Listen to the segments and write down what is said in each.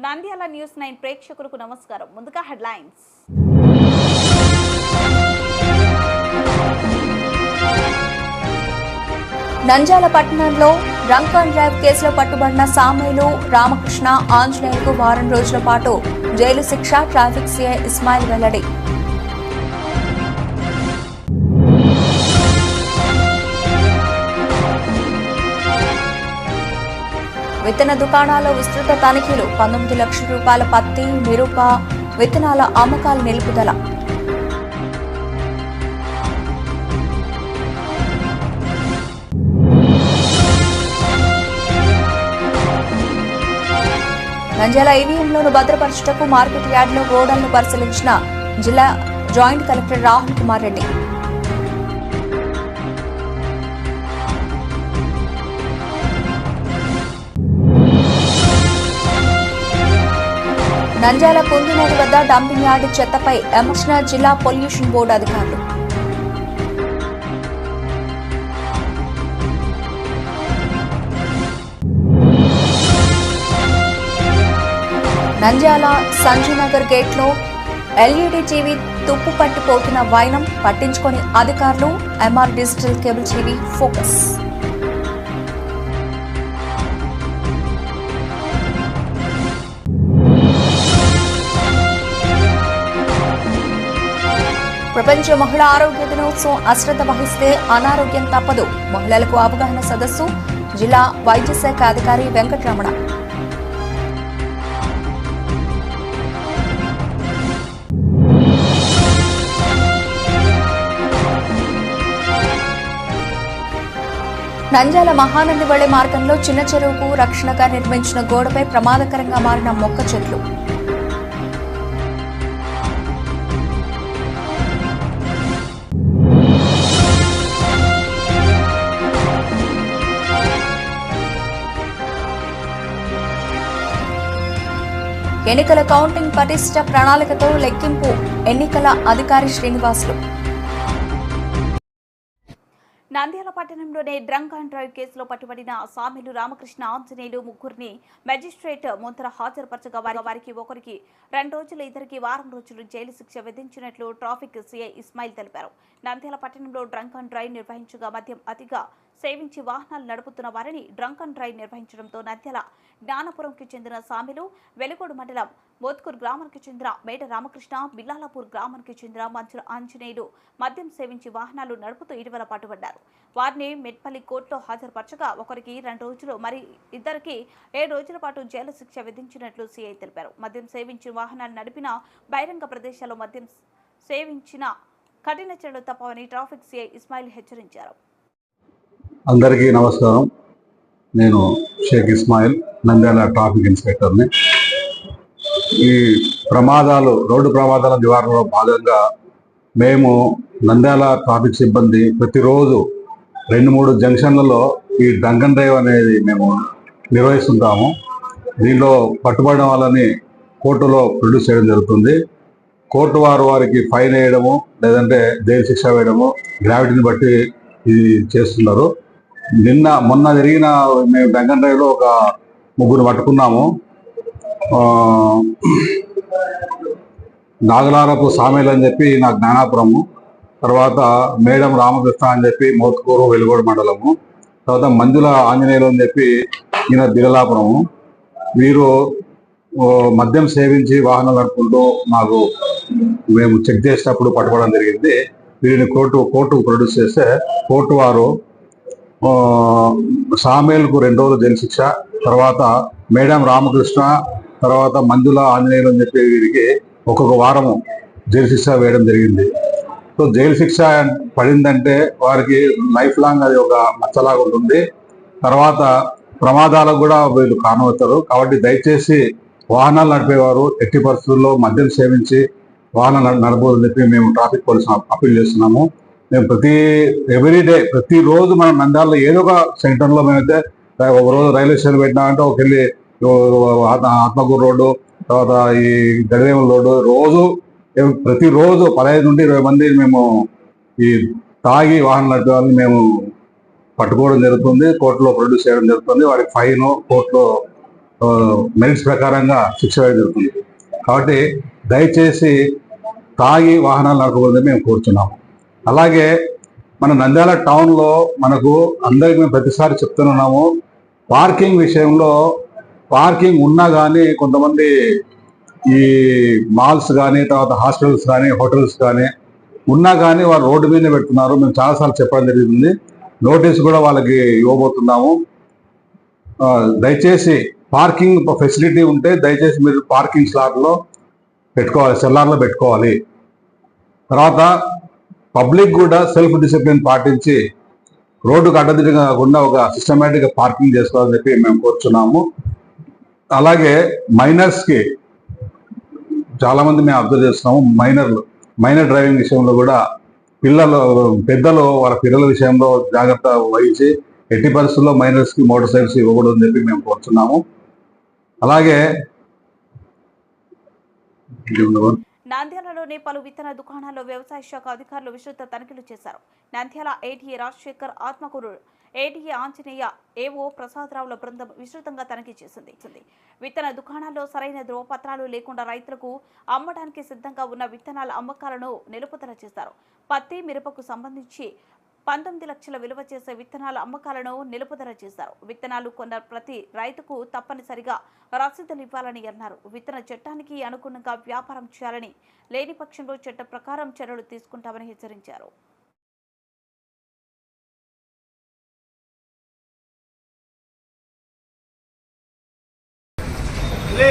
Nandyal news nine ప్రేక్షకులకు నమస్కారం. ముందుగా హెడ్లైన్స్. నంద్యాల పట్టణంలో డ్రంక్ అండ్ డ్రైవ్ కేసులో పట్టుబడిన సామేలు రామకృష్ణ ఆంజనేయులకు వారం రోజుల పాటు జైలు శిక్ష ట్రాఫిక్ సిఐ ఇస్మాయిల్ వెల్లడి. విత్తన దుకాణాల విస్తృత తనిఖీలు పంతొమ్మిది లక్షల రూపాయల పత్తి మిరప విత్తనాల అమ్మకాలు నిలుపుదల. నంద్యాల ఈవీఎంలను భద్రపరచుటకు మార్కెట్ యార్డులో గోడలను పరిశీలించిన జిల్లా జాయింట్ కలెక్టర్ రాహుల్ కుమార్ రెడ్డి. నంద్యాల కుందినది వద్ద డంపింగ్ యార్డు చెత్తపై ఎమర్చిన జిల్లా పొల్యూషన్ బోర్డు అధికారులు. నంద్యాల సంజీనగర్ గేట్లో ఎల్ఈడి టీవీ తుప్పు పట్టిపోతున్న వైనం పట్టించుకొని అధికారులు MR digital cable TV focus. ప్రపంచ మహిళా ఆరోగ్య దినోత్సవం అశ్రద్ధ వహిస్తే అనారోగ్యం తప్పదు. మహిళలకు అవగాహన సదస్సు జిల్లా వైద్య శాఖ అధికారి వెంకటరమణ. నంజాల మహానంది వెళ్ళే మార్గంలో చిన్న చెరువుకు రక్షణగా నిర్మించిన గోడపై ప్రమాదకరంగా మారిన మొక్క చెట్లు. ఎన్నికల కౌంటింగ్ పటిష్ట ప్రణాళికతో లెక్కింపు ఎన్నికల అధికారి శ్రీనివాసులు. నంద్యాల పట్టణంలోనే డ్రంక్ అండ్ డ్రైవ్ కేసులో పట్టుబడిన సామిలు రామకృష్ణ ఆంజనేయులు ముగ్గురిని మెజిస్ట్రేట్ ముందర హాజరుపరచగా వారి వారికి ఒకరికి రెండు రోజులు ఇద్దరికి వారం రోజులు జైలు శిక్ష విధించినట్లు ట్రాఫిక్ సీఐ ఇస్మాయిల్ తెలిపారు. నంద్యాల పట్టణంలో డ్రంక్ అండ్ డ్రైవ్ నిర్వహించగా మద్యం అతిగా సేవించి వాహనాలు నడుపుతున్న వారిని డ్రంక్ అండ్ డ్రైవ్ నిర్వహించడంతో నంద్యాల జ్ఞానపురంకి చెందిన సామిలు వెలుగోడు మండలం మోత్కూర్ గ్రామానికి చెందిన మేట రామకృష్ణ బిల్లాలపూర్ గ్రామానికి చెందిన మంచుల ఆంజనేయులు మద్యం సేవించి వాహనాలు నడుపుతూ ఇటీవల పట్టుబడ్డారు వారిని మెట్పల్లి కోర్టులో హాజరుపరచగా ఒకరికి రెండు రోజులు మరి ఇద్దరికి ఏడు రోజుల పాటు జైలు శిక్ష విధించినట్లు సీఐ తెలిపారు. మద్యం సేవించి వాహనాలు నడిపిన బహిరంగ ప్రదేశాల్లో మద్యం సేవించిన కఠిన చర్యలు తప్పవని ట్రాఫిక్ సీఐ ఇస్మాయిల్ హెచ్చరించారు. అందరికీ నమస్కారం. నేను షేక్ ఇస్మాయిల్ నంద్యాల ట్రాఫిక్ ఇన్స్పెక్టర్ని. ఈ ప్రమాదాలు రోడ్డు ప్రమాదాల నివారణలో భాగంగా మేము నంద్యాల ట్రాఫిక్ సిబ్బంది ప్రతిరోజు రెండు మూడు జంక్షన్లలో ఈ డంగన్ డ్రైవ్ అనేది మేము నిర్వహిస్తుంటాము. దీనిలో పట్టుబడిన వాళ్ళని కోర్టులో ప్రొడ్యూస్ చేయడం జరుగుతుంది. కోర్టు వారు వారికి ఫైన్ వేయడము లేదంటే జైలు శిక్ష వేయడము గ్రావిటీని బట్టి ఇది చేస్తున్నారు నిన్న మొన్న జరిగిన మేము బెంగన్ డ్రైవ్లో ఒక ముగ్గురు పట్టుకున్నాము. నాగలారపు సామేలు అని చెప్పి నా జ్ఞానాపురము తర్వాత మేడం రామకృష్ణ అని చెప్పి మోత్కూరు వెలుగోడు మండలము తర్వాత మంజుల ఆంజనేయులు అని చెప్పి ఈయన బిరలాపురము. వీరు మద్యం సేవించి వాహనం నడుపుకుంటూ మాకు మేము చెక్ చేసినప్పుడు పట్టుకోవడం జరిగింది. వీరిని కోర్టు కోర్టుకు ప్రొడ్యూస్ చేస్తే కోర్టు వారు సామేల్కు రెండు రోజులు జైలు శిక్ష తర్వాత మేడం రామకృష్ణ తర్వాత మంజుల ఆంజనేయులు అని చెప్పి వీరికి ఒక్కొక్క వారము జైలు శిక్ష వేయడం జరిగింది. సో జైలు శిక్ష పడిందంటే వారికి లైఫ్ లాంగ్ అది ఒక మచ్చలాగా ఉంటుంది. తర్వాత ప్రమాదాలకు కూడా వీళ్ళు కానవుతారు కాబట్టి దయచేసి వాహనాలు నడిపేవారు ఎట్టి పరిస్థితుల్లో మద్యం సేవించి వాహనాలు నడపదని చెప్పి మేము ట్రాఫిక్ పోలీసులు అప్పీల్ చేస్తున్నాము. మేము ప్రతి ఎవ్రీడే డే మనం నంద్యాలలో ఏదో ఒక సెంటర్లో మేమైతే ఒక రోజు రైల్వే స్టేషన్ పెట్టినామంటే ఒక వెళ్ళి ఆత్మకూరు రోడ్డు తర్వాత ఈ గడివేముల రోడ్డు రోజు ప్రతిరోజు పదహైదు నుండి ఇరవై మంది మేము ఈ తాగి వాహనం నడిపే వాళ్ళని మేము పట్టుకోవడం జరుగుతుంది కోర్టులో ప్రొడ్యూస్ చేయడం జరుగుతుంది వారికి ఫైన్ కోర్టులో మెరిట్స్ ప్రకారంగా శిక్ష వేయడం జరుగుతుంది. కాబట్టి దయచేసి తాగి వాహనాలు నడపకూడదని మేము కోరుతున్నాము అలాగే మన నంద్యాల టౌన్లో మనకు అందరికి మేము ప్రతిసారి చెప్తున్నాము పార్కింగ్ విషయంలో పార్కింగ్ ఉన్నా కానీ కొంతమంది ఈ మాల్స్ కానీ తర్వాత హాస్టల్స్ కానీ హోటల్స్ కానీ ఉన్నా కానీ వాళ్ళు రోడ్డు మీదనే పెడుతున్నారు. మేము చాలాసార్లు చెప్పడం జరిగింది. నోటీస్ కూడా వాళ్ళకి ఇవ్వబోతున్నాము. దయచేసి పార్కింగ్ ఫెసిలిటీ ఉంటే దయచేసి మీరు పార్కింగ్ స్లాట్లో పెట్టుకోవాలి సెల్లార్లో పెట్టుకోవాలి. తర్వాత పబ్లిక్ కూడా సెల్ఫ్ డిసిప్లిన్ పాటించి రోడ్డుకు అడ్డదిడ్డంగా కాకుండా ఒక సిస్టమేటిక్గా పార్కింగ్ చేసుకోవాలని చెప్పి మేము కోరుచున్నాము. అలాగే మైనర్స్కి చాలా మంది మేము అబ్జర్వ్ చేస్తున్నాము. మైనర్లు మైనర్ డ్రైవింగ్ విషయంలో కూడా పిల్లలు పెద్దలు వాళ్ళ పిల్లల విషయంలో జాగ్రత్త వహించి ఎట్టి పరిస్థితుల్లో మైనర్స్కి మోటార్ సైకిల్స్ ఇవ్వకూడదని చెప్పి మేము కోరుచున్నాము. అలాగే నంద్యాలలోని పలు విత్తన దుకాణాల్లో వ్యవసాయ శాఖ అధికారులు విస్తృత తనిఖీలు చేశారు. Nandyal ATA Rajasekhar Atmakur ATA Anjaneya AO ప్రసాదరావుల బృందం విస్తృతంగా తనిఖీ చేసింది. విత్తన దుకాణాల్లో సరైన ధ్రువపత్రాలు లేకుండా రైతులకు అమ్మడానికి సిద్ధంగా ఉన్న విత్తనాల అమ్మకాలను నిలుపుదల చేశారు. పత్తి మిరపకు సంబంధించి పంతొమ్మిది లక్షల విలువ చేసే విత్తనాల అమ్మకాలను నిలుపుదల చేశారు. విత్తనాలు కొన్న ప్రతి రైతుకు తప్పనిసరిగా రసీదులు ఇవ్వాలని అన్నారు. విత్తన చట్టానికి అనుగుణంగా వ్యాపారం చేయాలని లేని పక్షంలో చట్ట ప్రకారం చర్యలు తీసుకుంటామని హెచ్చరించారు. లే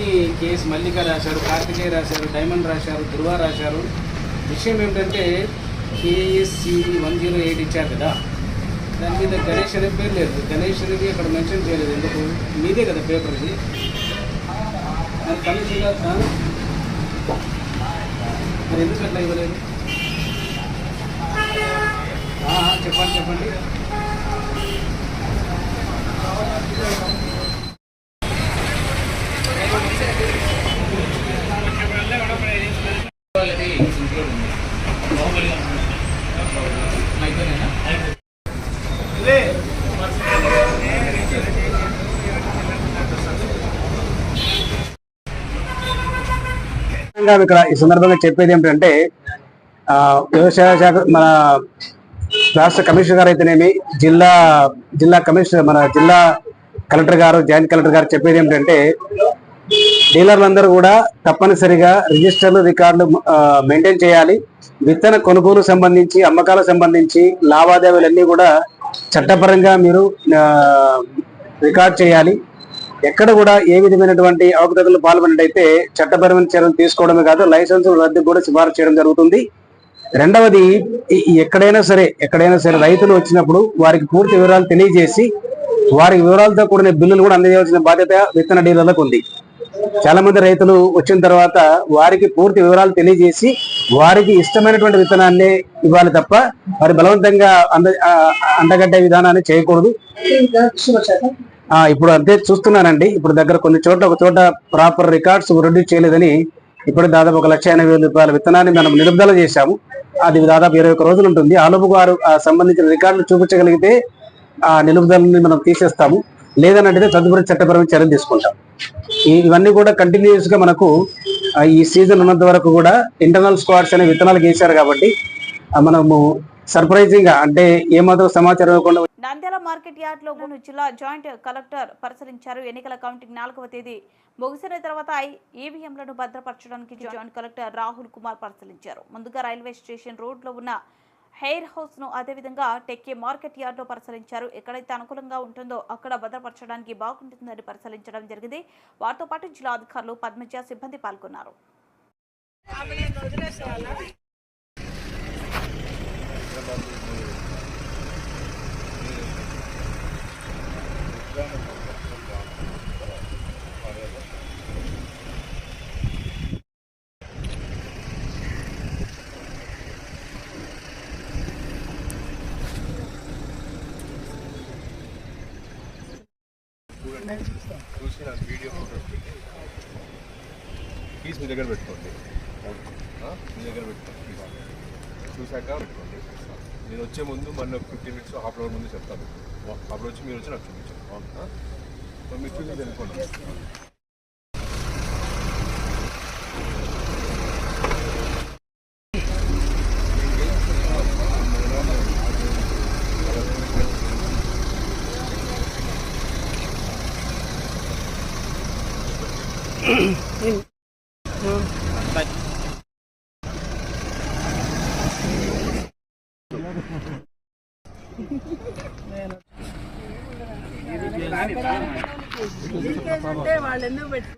ఇవన్నీ కేఎస్ మల్లిక రాశారు కార్తికేయ రాశారు డైమండ్ రాశారు ధృవ రాశారు. విషయం ఏమిటంటే కేఎస్సివి వన్ జీరో ఎయిట్ ఇచ్చారు కదా. దాని మీద గణేష్ అనే పేరు లేదు. గణేష్ అనేది అక్కడ మెన్షన్ చేయలేదు. ఎందుకు? మీదే కదా పేపర్ ఇది. మరి మరి ఎందుకు అట్లా ఇవ్వలేదు? చెప్పండి చెప్పండి వాళ్ళది ఇంక్లూడ్ ఉంది మైక్రోనేనా ముఖ్యంగా ఇక్కడ ఈ సందర్భంగా చెప్పేది ఏమిటంటే వ్యవసాయ శాఖ మన రాష్ట్ర కమిషనర్ గారు అయితేనేమి జిల్లా జిల్లా కమిషనర్ మన జిల్లా కలెక్టర్ గారు జాయింట్ కలెక్టర్ గారు చెప్పేది ఏమిటంటే డీలర్లందరూ కూడా తప్పనిసరిగా రిజిస్టర్లు రికార్డులు మెయింటైన్ చేయాలి. విత్తన కొనుగోలు సంబంధించి అమ్మకాలకు సంబంధించి లావాదేవీలన్నీ కూడా చట్టపరంగా మీరు రికార్డ్ చేయాలి. ఎక్కడ కూడా ఏ విధమైనటువంటి అవకతవకలు పాల్పడినట్టయితే చట్టపరమైన చర్యలు తీసుకోవడమే కాదు లైసెన్స్ రద్దు కూడా సిఫారసు చేయడం జరుగుతుంది. రెండవది ఎక్కడైనా సరే ఎక్కడైనా సరే రైతులు వచ్చినప్పుడు వారికి పూర్తి వివరాలు తెలియజేసి వారి వివరాలతో కూడిన బిల్లులు కూడా అందజేయాల్సిన బాధ్యత విత్తన డీలర్లకు ఉంది. చాలా మంది రైతులు వచ్చిన తర్వాత వారికి పూర్తి వివరాలు తెలియజేసి వారికి ఇష్టమైనటువంటి విత్తనాన్ని ఇవ్వాలి తప్ప వారి బలవంతంగా అంద అండగడ్డే విధానాన్ని చేయకూడదు. ఇప్పుడు అంతే చూస్తున్నానండి. ఇప్పుడు దగ్గర కొన్ని చోట్ల ఒక చోట ప్రాపర్ రికార్డ్స్ ప్రొడ్యూస్ చేయలేదని ఇప్పుడు దాదాపు ఒక లక్ష ఎనభై వేల రూపాయల విత్తనాన్ని మనం నిలుపుదల చేశాము. అది దాదాపు ఇరవై ఒక్క రోజులు ఉంటుంది. ఆలోపు గారు వారు ఆ సంబంధించిన రికార్డులు చూపించగలిగితే ఆ నిలుపుదలని మనం తీసేస్తాము. లేదనంటే తదుపరి చట్టపరమైన చర్యలు తీసుకుంటాం. ఇవన్నీ కూడా కంటిన్యూస్గా మనకు ఈ సీజన్ ఉన్నంత వరకు కూడా ఇంటర్నల్ స్క్వాడ్స్ అనే విత్తనాలు గీశారు కాబట్టి మనము సర్ప్రైజింగ్గా అంటే ఏమాత్రం సమాచారం ఇవ్వకుండా నంద్యాల మార్కెట్ యార్డ్లో జిల్లా జాయింట్ కలెక్టర్ పరిశీలించారు ఎన్నికల కౌంటింగ్ నాలుగవ తేదీ. ముగిసిన తర్వాత ఈవీఎంలను భద్రపరచడానికి జాయింట్ కలెక్టర్ రాహుల్ కుమార్ పరిశీలించారు. ముందుగా రైల్వే స్టేషన్ రోడ్లో ఉన్న హెయిర్ హౌస్ను అదేవిధంగా టెక్కే మార్కెట్ యార్డ్లో పరిశీలించారు. ఎక్కడైతే అనుకూలంగా ఉంటుందో అక్కడ భద్రపరచడానికి బాగుంటుందని పరిశీలించడం జరిగింది. వారితో పాటు జిల్లా అధికారులు పద్మజ సిబ్బంది పాల్గొన్నారు. చూసి నాకు వీడియో ఫోటో కీస్ మీ దగ్గర పెట్టుకోండి ఆ? మీ దగ్గర పెట్టుకోండి కీస్ చూశాక పెట్టుకోండి నేను వచ్చే ముందు మన ఫిఫ్టీన్ మినిట్స్ హాఫ్ అవర్ ముందు చెప్తాను. అప్పుడు వచ్చి మీరు వచ్చి నాకు చూపించండి. ఆ? సో మీరు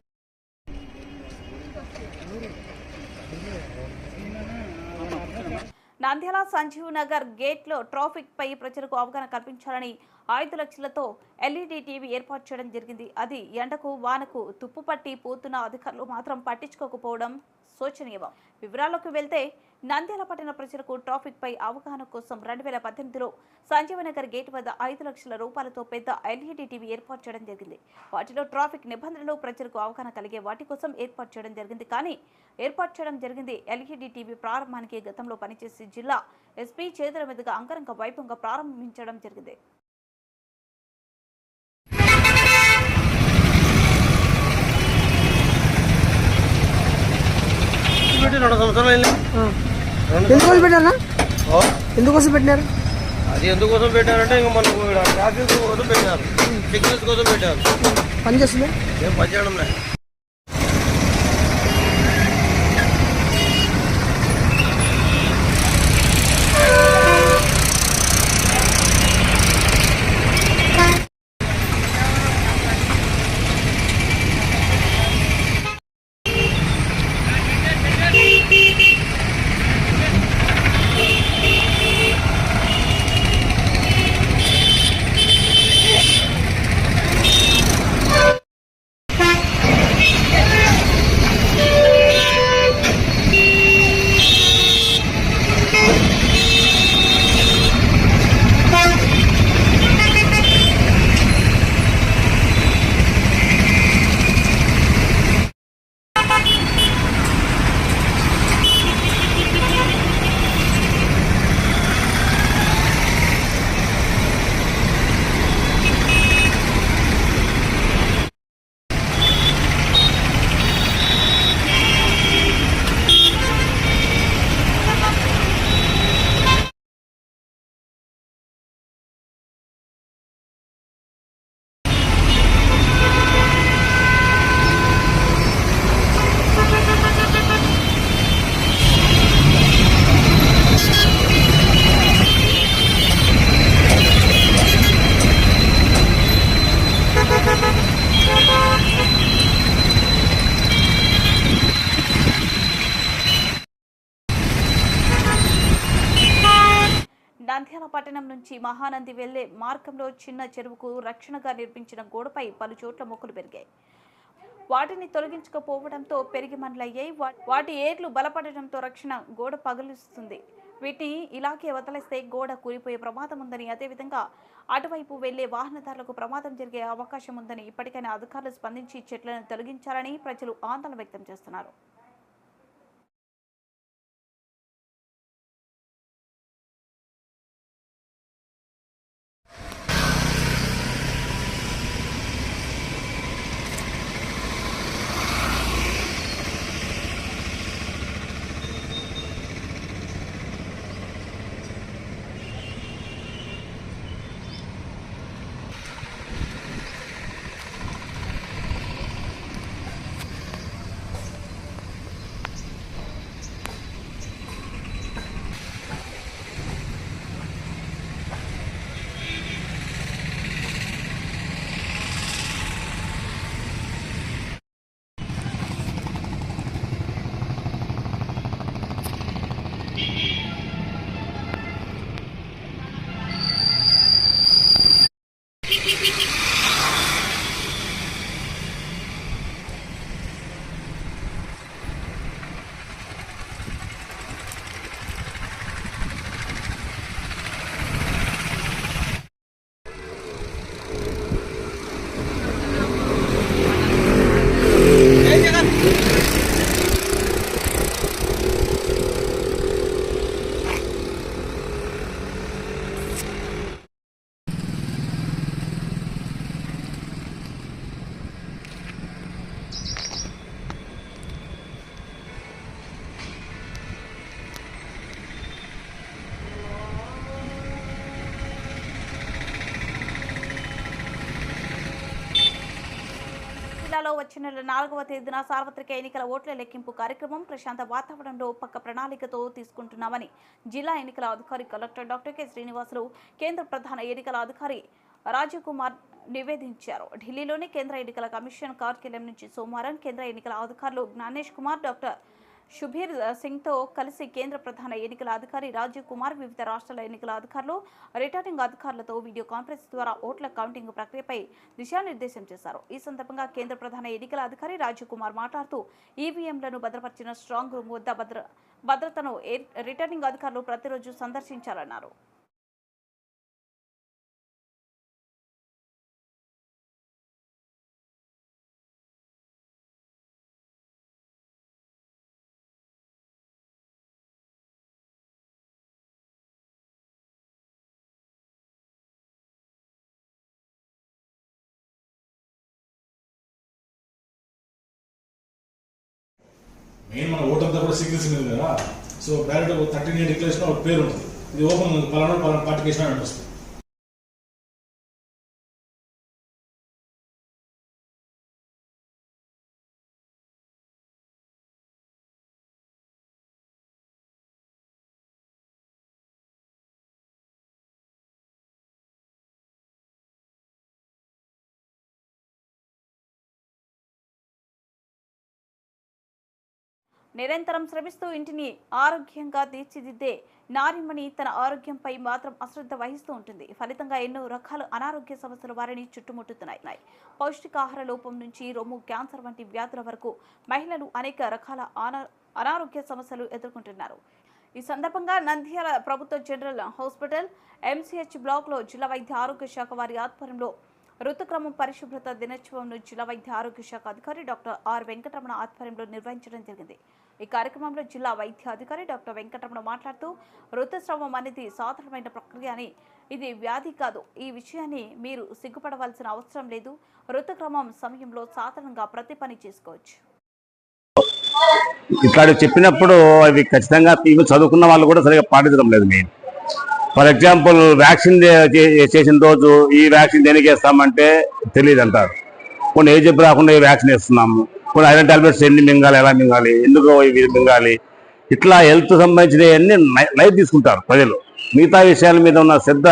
చూసి నంద్యాల సంజీవ్ నగర్ గేట్లో ట్రాఫిక్ పై ప్రజలకు అవగాహన కల్పించాలని ఐదు లక్షలతో ఎల్ఈడి టీవీ ఏర్పాటు చేయడం జరిగింది. అది ఎండకు వానకు తుప్పుపట్టి పోతున్న అధికారులు మాత్రం పట్టించుకోకపోవడం శోచనీయం. వివరాల్లోకి వెళ్తే నంద్యాల పట్టణ ప్రజలకు ట్రాఫిక్ పై అవగాహన కోసం రెండు వేల పద్దెనిమిదిలో సంజీవనగర్ గేట్ వద్ద ఐదు లక్షల రూపాయలతో పెద్ద ఎల్ఈడి టీవీ ఏర్పాటు చేయడం జరిగింది. వాటిలో ట్రాఫిక్ నిబంధనలు ప్రజలకు అవగాహన కలిగే వాటి కోసం ఏర్పాటు చేయడం జరిగింది. కానీ ఏర్పాటు చేయడం జరిగింది ఎల్ఈడి టీవీ ప్రారంభానికి. గతంలో పనిచేసి జిల్లా ఎస్పీ చేతుల మీదుగా అంగరంగ వైభవంగా ప్రారంభించడం జరిగింది. సంవత్సరాలు ఎందుకోసం పెట్టారా ఎందుకోసం పెట్టినారు? అది ఎందుకోసం పెట్టారంటే ఇంకా మనకు ట్రాఫిక్ కోసం పెట్టారు సిగ్నల్స్ కోసం పెట్టారు. పని చేస్తుంది? ఏం పని చేయడం లేదు. మహానంది వెళ్ళే మార్గంలో చిన్న చెరువుకు రక్షణగా నిర్మించిన గోడపై పలు చోట్ల మొక్కలు పెరిగాయి. వాటిని తొలగించకపోవడంతో పెరిగి మండలయ్యాయి. వాటి ఏర్లు బలపడడంతో రక్షణ గోడ పగులుస్తుంది. వీటిని ఇలాగే వదిలేస్తే గోడ కూలిపోయే ప్రమాదం ఉందని అదేవిధంగా అటువైపు వెళ్ళే వాహనదారులకు ప్రమాదం జరిగే అవకాశం ఉందని ఇప్పటికైనా అధికారులు స్పందించి చెట్లను తొలగించాలని ప్రజలు ఆందోళన వ్యక్తం చేస్తున్నారు. వచ్చే నెల నాలుగవ తేదీన సార్వత్రిక ఎన్నికల ఓట్ల లెక్కింపు కార్యక్రమం ప్రశాంత వాతావరణంలో పక్క ప్రణాళికతో తీసుకుంటున్నామని జిల్లా ఎన్నికల అధికారి కలెక్టర్ డాక్టర్ కె శ్రీనివాసులు కేంద్ర ప్రధాన ఎన్నికల అధికారి రాజీవ్ కుమార్ నివేదించారు. ఢిల్లీలోని కేంద్ర ఎన్నికల కమిషన్ కార్యాలయం నుంచి సోమవారం కేంద్ర ఎన్నికల అధికారులు జ్ఞానేష్ కుమార్ డాక్టర్ షుభీర్ సింగ్తో కలిసి కేంద్ర ప్రధాన ఎన్నికల అధికారి రాజీవ్ కుమార్ వివిధ రాష్ట్రాల ఎన్నికల అధికారులు రిటర్నింగ్ అధికారులతో వీడియో కాన్ఫరెన్స్ ద్వారా ఓట్ల కౌంటింగ్ ప్రక్రియపై దిశానిర్దేశం చేశారు. ఈ సందర్భంగా కేంద్ర ప్రధాన ఎన్నికల అధికారి రాజీవ్ కుమార్ మాట్లాడుతూ ఈవీఎంలను భద్రపరిచిన స్ట్రాంగ్ రూమ్ వద్ద భద్ర భద్రతను రిటర్నింగ్ అధికారులు ప్రతిరోజు సందర్శించాలన్నారు. కూడా సింగిల్ సింగిల్ కదా so ballot thirteen A declaration ఒక పేరు ఉంటుంది ఇది ఓపెన్ పలానా పలానా పార్టీకి వేసిన అని వస్తుంది నిరంతరం శ్రమిస్తూ ఇంటిని ఆరోగ్యంగా తీర్చిదిద్దే నారిమణి తన ఆరోగ్యంపై మాత్రం అశ్రద్ధ వహిస్తూ ఉంటుంది. ఫలితంగా ఎన్నో రకాల అనారోగ్య సమస్యలు వారిని చుట్టుముట్టుతున్నాయి. పౌష్టికాహార లోపం నుంచి రొమ్ము క్యాన్సర్ వంటి వ్యాధుల వరకు మహిళలు అనేక రకాల అనారోగ్య సమస్యలు ఎదుర్కొంటున్నారు. ఈ సందర్భంగా నంద్యాల ప్రభుత్వ జనరల్ హాస్పిటల్ ఎంసీహెచ్ బ్లాక్లో జిల్లా వైద్య ఆరోగ్య శాఖ వారి ఆధ్వర్యంలో ఋతుక్రమం పరిశుభ్రత దినోత్సవంను జిల్లా వైద్య ఆరోగ్య శాఖ అధికారి డాక్టర్ ఆర్ వెంకటరమణ ఆధ్వర్యంలో నిర్వహించడం జరిగింది. ఈ కార్యక్రమంలో జిల్లా వైద్య అధికారి డాక్టర్ వెంకటరమణ మాట్లాడుతూ ఋతుస్రావం అనేది సాధారణమైన ప్రక్రియ అని. ఇది వ్యాధి కాదు. ఈ విషయాన్ని మీరు సిగ్గుపడవలసిన అవసరం లేదు. ఋతుక్రమం సమయంలో సాధారణంగా ప్రతి పని చేసుకోవచ్చు. ఇట్లా చెప్పినప్పుడు అవి ఖచ్చితంగా చదువుకున్న వాళ్ళు కూడా సరిగా పాటించడం లేదు మెయిన్. ఫర్ ఎగ్జాంపుల్ వ్యాక్సిన్ చే- చేసిన రోజు ఈ వ్యాక్సిన్ దేనికి వేస్తామంటే తెలియదు అంటారు కొన్ని ఏ రాకుండా ఈ వ్యాక్సిన్ వేస్తున్నాము. కొన్ని ఐరన్ టాబ్లెట్స్ ఎన్ని మింగాలి ఎలా మింగాలి ఎందుకు ఇవి మింగాలి. ఇట్లా హెల్త్ సంబంధించినవన్నీ లైఫ్ తీసుకుంటారు ప్రజలు. మిగతా విషయాల మీద ఉన్న శ్రద్ధ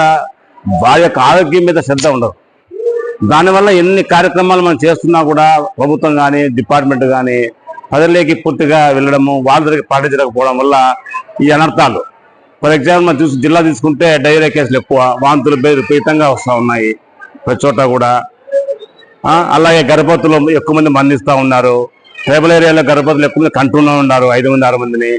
వారి యొక్క ఆరోగ్యం మీద శ్రద్ధ ఉండదు. దానివల్ల ఎన్ని కార్యక్రమాలు మనం చేస్తున్నా కూడా ప్రభుత్వం కానీ డిపార్ట్మెంట్ కానీ ప్రజల్లోకి పూర్తిగా వెళ్ళడము వాళ్ళ దగ్గర పాటించకపోవడం వల్ల ఈ అనర్థాలు ఫర్ ఎగ్జాంపుల్ మనం చూసి జిల్లా తీసుకుంటే డైరియా కేసులు ఎక్కువ వాంతులు విపరీతంగా వస్తూ ఉన్నాయి ప్రతి చోట కూడా. అలాగే గర్భవతులు ఎక్కువ మంది మరణిస్తూ ఉన్నారు. ట్రైబల్ ఏరియాలో గర్భవతులు ఎక్కువ మంది కంట్రోల్లో ఉన్నారు ఐదు మంది ఆరు మందిని.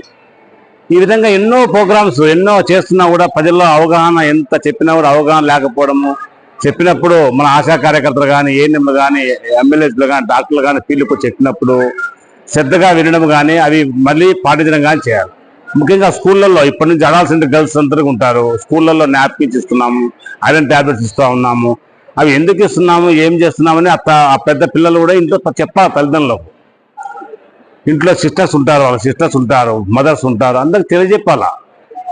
ఈ విధంగా ఎన్నో ప్రోగ్రామ్స్ ఎన్నో చేస్తున్నా కూడా ప్రజల్లో అవగాహన ఎంత చెప్పినా కూడా అవగాహన లేకపోవడము. చెప్పినప్పుడు మన ఆశా కార్యకర్తలు కానీ ఏఎన్ఎంలు కానీ ఎమ్మెల్యేస్లు కానీ డాక్టర్లు కానీ ఫీల్డ్కి చెప్పినప్పుడు శ్రద్ధగా వినడం కానీ అవి మళ్ళీ పాటించడం కానీ చేయాలి. ముఖ్యంగా స్కూళ్ళల్లో ఇప్పటి నుంచి అడాల్సిన గర్ల్స్ అందరూ ఉంటారు. స్కూళ్ళల్లో నాప్కిన్స్ ఇస్తున్నాము ఐరన్ టాబ్లెట్స్ ఇస్తూ ఉన్నాము. అవి ఎందుకు ఇస్తున్నాము ఏం చేస్తున్నామని అత్త ఆ పెద్ద పిల్లలు కూడా ఇంట్లో చెప్పాలి తల్లిదండ్రులకు ఇంట్లో సిస్టర్స్ ఉంటారు వాళ్ళ సిస్టర్స్ ఉంటారు మదర్స్ ఉంటారు అందరికి తెలియజెప్పాలా.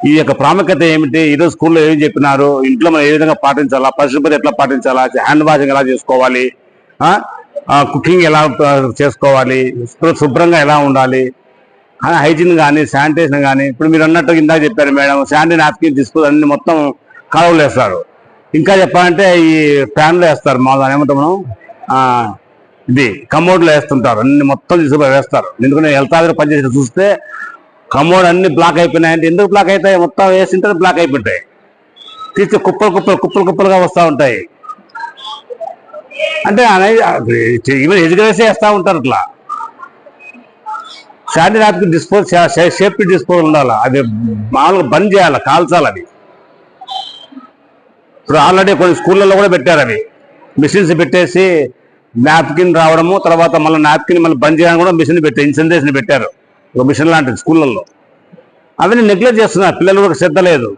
ఈ యొక్క ప్రాముఖ్యత ఏమిటి? ఈరోజు స్కూల్లో ఏం చెప్పినారు? ఇంట్లో మనం ఏ విధంగా పాటించాలా? పరిశుభ్రత ఎట్లా పాటించాలా? హ్యాండ్ వాషింగ్ ఎలా చేసుకోవాలి? కుకింగ్ ఎలా చేసుకోవాలి? శుభ్రంగా ఎలా ఉండాలి? హైజీన్ కానీ శానిటేషన్ కానీ ఇప్పుడు మీరు అన్నట్టు ఇందాక చెప్పారు మేడం శానిటరీ నాప్కిన్ తీసుకుని అన్ని మొత్తం కాలువలు వేస్తారు ఇంకా చెప్పాలంటే ఈ ఫ్యాన్లో వేస్తారు మా దాని ఏమంటాం మనం ఇది కమోడ్లో వేస్తుంటారు అన్ని మొత్తం తీసుకుపోయి వేస్తారు ఎందుకంటే హెల్త్ ఆఫీసర్ పనిచేసి చూస్తే కమోడ్ అన్ని బ్లాక్ అయిపోయినాయంటే ఎందుకు బ్లాక్ అవుతాయి మొత్తం వేసింటే బ్లాక్ అయిపోతాయి తీస్తే కుప్పలు కుప్పలు కుప్పలు కుప్పలుగా వస్తూ ఉంటాయి అంటే అనేది ఈవెన్ ఎదుగురేసి వేస్తూ ఉంటారు అట్లా sanitary napkin dispose safety dispose ఉండాలి? అది మామూలుగా బంద్ చేయాలి? కాల్చాలి అది? ఇప్పుడు ఆల్రెడీ కొన్ని స్కూళ్ళల్లో కూడా పెట్టారు అవి. మిషన్స్ పెట్టేసి నాప్కిన్ రావడము తర్వాత మళ్ళీ నాప్కిన్ మళ్ళీ బంద్ చేయడానికి కూడా మిషన్ పెట్టారు. ఇన్సెంటేషన్ పెట్టారు. ఒక మిషన్ లాంటిది స్కూళ్ళల్లో. అవన్నీ నెగ్లెక్ట్ చేస్తున్నారు. పిల్లలు కూడా శ్రద్ధ లేదు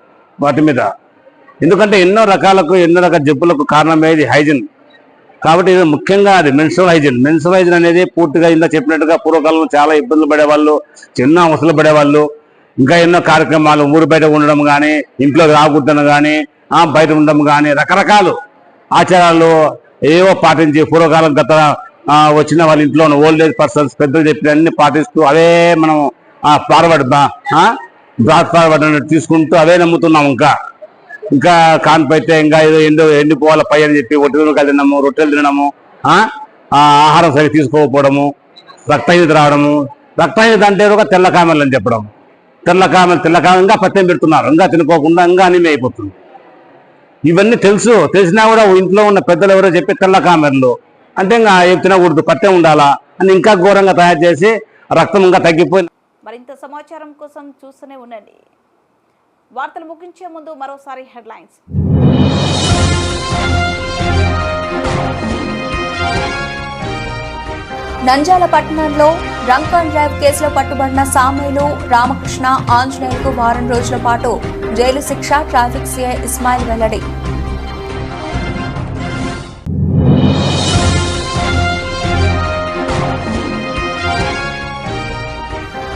వాటి మీద. ఎందుకంటే ఎన్నో రకాలకు ఎన్నో రకాల జబ్బులకు కారణమయ్యేది హైజిన్ కాబట్టి ఇది ముఖ్యంగా అది మెన్సురల్ హైజిన్ మెన్సురల్ హైజిన్ అనేది పూర్తిగా ఇందా చెప్పినట్టుగా పూర్వకాలంలో చాలా ఇబ్బందులు పడేవాళ్ళు చిన్న అవసరాలు పడేవాళ్ళు. ఇంకా ఎన్నో కార్యక్రమాలు ఊరు బయట ఉండడం కానీ ఇంట్లో రాకూడదని కానీ బయట ఉండడం కానీ రకరకాలు ఆచారాలు ఏవో పాటించి పూర్వకాలం గత వచ్చిన వాళ్ళ ఇంట్లో ఉన్న ఓల్డ్ ఏజ్ పర్సన్స్ పెద్దలు చెప్పిన అన్ని పాటిస్తూ అవే మనం ఫార్వర్డ్ బ్రాడ్ ఫార్వర్డ్ అనేది తీసుకుంటూ అవే నమ్ముతున్నాం ఇంకా. ఇంకా కాన్పైతే అయితే ఇంకా ఏదో ఎండు ఎండిపోవాల పై అని చెప్పి ఒట్టి తినము రొట్టెలు తినడము ఆ? ఆహారం సరిగ్గా తీసుకోకపోవడము రక్తహీనత రావడము. రక్తహీనత అంటే ఒక తెల్ల అని చెప్పడం. తెల్ల కామెలు తెల్ల కామెలు ఇంకా పత్యం పెడుతున్నారు ఇంకా తినుకోకుండా ఇంకా అనిమి అయిపోతుంది. ఇవన్నీ తెలుసు తెలిసినా కూడా ఇంట్లో ఉన్న పెద్దలు ఎవరో చెప్పి తెల్ల కామెర్లు. అంటే ఇంకా ఏం తినకూడదు పత్యం ఉండాలా అని ఇంకా ఘోరంగా తయారు చేసి రక్తం ఇంకా తగ్గిపోయి మరింత సమాచారం కోసం చూస్తూనే ఉండండి. వార్తలు ముగించే ముందు మరోసారి హెడ్లైన్స్. నంజాల పట్టణంలో డ్రంక్ అండ్ డ్రైవ్ కేసులో పట్టుబడిన సామేలు రామకృష్ణ ఆంజనేయులకు వారం రోజుల పాటు జైలు శిక్ష ట్రాఫిక్ సిఐ ఇస్మాయిల్ వెల్లడి.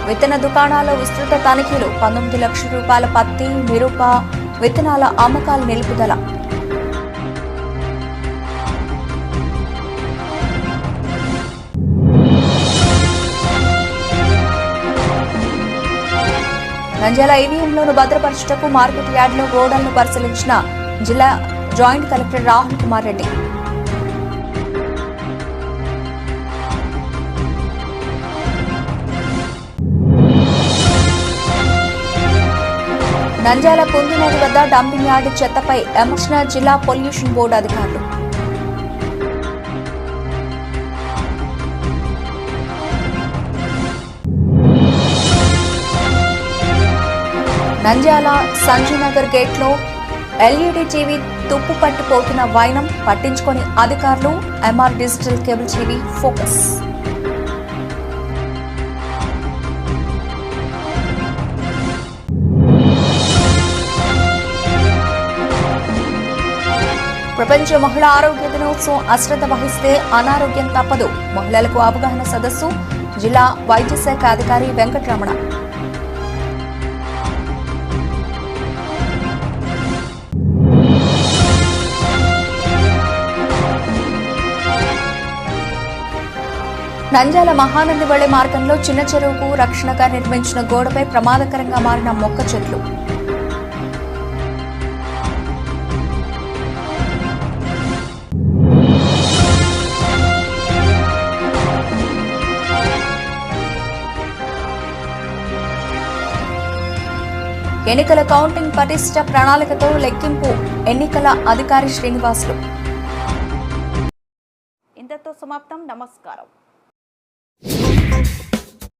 విత్తన దుకాణాల విస్తృత తనిఖీలు పంతొమ్మిది లక్షల రూపాయల పత్తి మిరప విత్తనాల అమ్మకాలు నిలుపుదల. నంద్యాల ఈవీఎంలను భద్రపరచుటకు మార్కెట్ యార్డులో గోడలను పరిశీలించిన జిల్లా జాయింట్ కలెక్టర్ రాహుల్ కుమార్ రెడ్డి. నంజాల కుందు వద్ద డంపింగ్ యార్డు చెత్తపై ఎమర్చిన జిల్లా పొల్యూషన్ బోర్డు అధికారులు. నంజాల సంజీనగర్ గేట్లో ఎల్ఈడి టీవీ తుప్పు పట్టిపోతున్న వైనం పట్టించుకొని అధికారులు MR digital cable TV focus. ప్రపంచ మహిళా ఆరోగ్య దినోత్సవం అశ్రద్ధ వహిస్తే అనారోగ్యం తప్పదు. మహిళలకు అవగాహన సదస్సు జిల్లా వైద్య శాఖ అధికారి వెంకటరమణ. నంజాల మహానంది వెళ్ళే మార్గంలో చిన్న చెరువుకు రక్షణగా నిర్మించిన గోడపై ప్రమాదకరంగా మారిన మొక్క చెట్లు. ఎన్నికల కౌంటింగ్ పటిష్ట ప్రణాళికతో లెక్కింపు ఎన్నికల అధికారి శ్రీనివాసులు. ఇంతతో సమాప్తం. నమస్కారం.